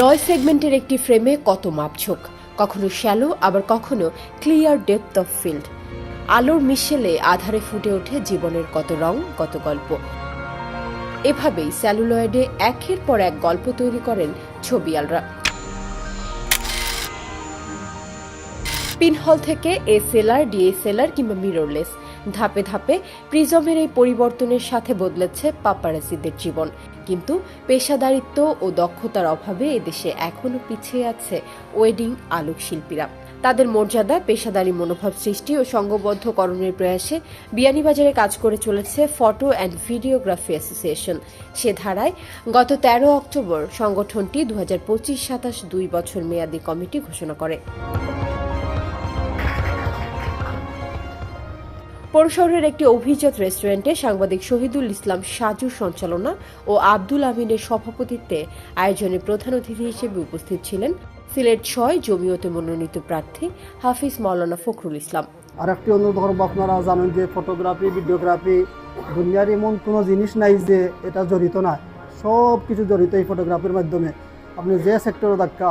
নয় সেগমেন্টের একটি ফ্রেমে কত মাপঝোক, কখনো শ্যালো, আবার কখনো ক্লিয়ার ডেপথ অফ ফিল্ড। আলোর মিশেলে আধারে ফুটে ওঠে জীবনের কত রং, কত গল্প। এভাবেই স্যালুলয়েডে একের পর এক গল্প তৈরি করেন ছবিয়ালরা পিনহল থেকে এসএলআর ডিএসএলআর কিংবা মিররলেস। ধাপে ধাপে প্রিজমের এই পরিবর্তনের সাথে বদলেছে পাপারাসিদের জীবন। কিন্তু পেশাদারিত্ব ও দক্ষতার অভাবে এদেশে এখনও পিছিয়ে আছে ওয়েডিং আলোক শিল্পীরা তাদের মর্যাদা, পেশাদারি মনোভাব সৃষ্টি ও সংঘবদ্ধকরণের প্রয়াসে বিয়ানীবাজারে কাজ করে চলেছে ফটো অ্যান্ড ভিডিওগ্রাফি অ্যাসোসিয়েশন। সে ধারায় গত তেরো অক্টোবর সংগঠনটি দু হাজার পঁচিশ সাতাশ দুই বছর মেয়াদী কমিটি ঘোষণা করে। পৌরশহরের একটি অভিজাত রেস্টুরেন্টে সাংবাদিক শহীদুল ইসলাম সাজু সঞ্চালনা ও আব্দুল আমিনের সভাপতিত্বে আয়োজনে প্রধান অতিথি হিসেবে উপস্থিত ছিলেন সিলেট ছয় জমিয়তে মনোনীত প্রার্থী হাফিজ মাওলানা ফখরুল ইসলাম। আর একটি অনুরোধ করব আপনারা জানেন যে ফটোগ্রাফি, ভিডিওগ্রাফি দুনিয়ার এমন কোনো জিনিস নাই যে এটা জড়িত না। সব কিছু জড়িত এই ফটোগ্রাফির মাধ্যমে। আপনি যে সেক্টরে দেখা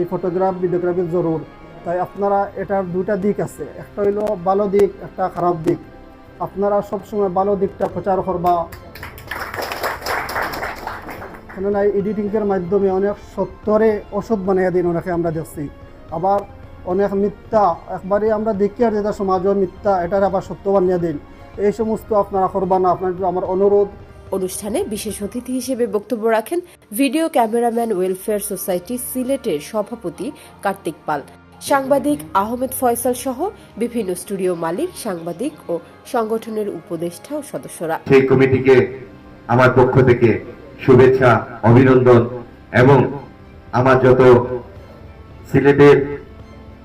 এই ফটোগ্রাফ ভিডিওগ্রাফির জরুর। তাই আপনারা এটার দুটা দিক আছে। একটা হইল ভালো দিক, একটা খারাপ দিক। আপনারা সবসময় ভালো দিকটা প্রচার করবা। কেননা এডিটিংয়ের মাধ্যমে অনেক সত্তরে ওষুধ বানিয়ে দিন ওনাকে আমরা দেখছি। আবার অনেক মিথ্যা, একবারে আমরা দেখি আর যেটা সমাজের মিথ্যা, এটার আবার সত্য বানিয়ে দিন। এই সমস্ত আপনারা করবা না, আপনার আমার অনুরোধ। অনুষ্ঠানে বিশেষ অতিথি হিসেবে বক্তব্য রাখেন ভিডিও ক্যামেরাম্যান ওয়েলফেয়ার সোসাইটি সিলেটের সভাপতি কার্তিক পাল। সাংবাদিক আহমেদ ফয়সাল সহ বিভিন্ন স্টুডিও মালিক, সাংবাদিক ও সংগঠনের উপদেষ্টা ও সদস্যরা। সেই কমিটিকে আমার পক্ষ থেকে শুভেচ্ছা, অভিনন্দন এবং আমার যত সিলেটের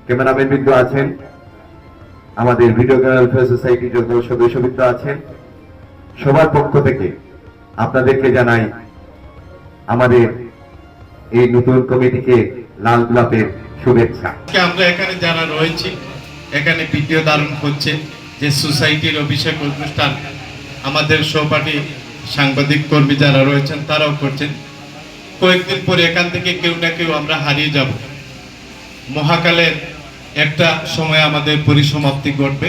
ক্যামেরাম্যান বৃন্দ আছেন, আমাদের ভিডিও ওয়েলফেয়ার সোসাইটির যত সদস্যবৃন্দ আছেন, সবার পক্ষ থেকে আপনাদেরকে জানাই আমাদের এই নতুন কমিটিকে লাল গোলাপের শুভেচ্ছা। আমরা এখানে যারা রয়েছি এখানে ভিডিও ধারণ হচ্ছে যে সোসাইটির অভিষেক অনুষ্ঠান আমাদের সহপাঠী সাংবাদিক কর্মী যারা রয়েছেন তারাও করছেন। কয়েকদিন পরে এখান থেকে কেউ না কেউ আমরা হারিয়ে যাব। মহাকালের একটা সময় আমাদের পরিসমাপ্তি ঘটবে।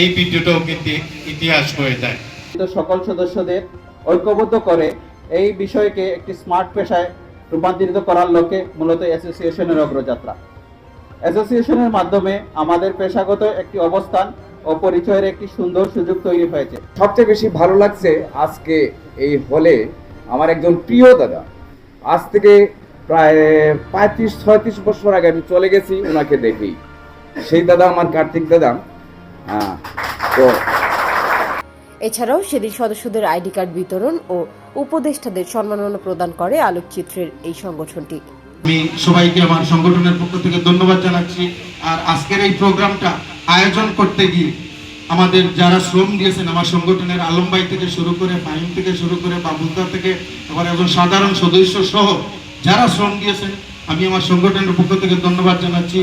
এই ভিডিওটাও কিন্তু ইতিহাস হয়ে যায়। সকল সদস্যদের ঐক্যবদ্ধ করে এই বিষয়কে একটি স্মার্ট পেশায় রূপান্তরিত করার লক্ষ্যে মূলত অ্যাসোসিয়েশনের অগ্রযাত্রা। অ্যাসোসিয়েশনের মাধ্যমে আমাদের পেশাগত একটি অবস্থান ও পরিচয়ের একটি সুন্দর সুযোগ তৈরি হয়েছে। সবচেয়ে বেশি ভালো লাগছে আজকে এই হলে আমার একজন প্রিয় দাদা। আজ থেকে প্রায় পঁয়ত্রিশ ছয়ত্রিশ বছর আগে আমি চলে গেছি ওনাকে দেখেই। সেই দাদা আমার কার্তিক দাদা। হ্যাঁ তো এছাড়াও সেদিন সদস্যদের আইডি কার্ড বিতরণ ও উপদেষ্টাদের সম্মাননা প্রদান করে আলোকচিত্রের এই সংগঠনটি। আমি সবাইকে আমার সংগঠনের পক্ষ থেকে ধন্যবাদ জানাচ্ছি। আর আজকের এই প্রোগ্রামটা আয়োজন করতে গিয়ে আমাদের যারা শ্রম দিয়েছেন, আমার সংগঠনের আলম ভাই থেকে শুরু করে ফাহিম থেকে শুরু করে বাবুদা থেকে আবার একজন সাধারণ সদস্য সহ যারা শ্রম দিয়েছেন, আমি আমার সংগঠনের পক্ষ থেকে ধন্যবাদ জানাচ্ছি।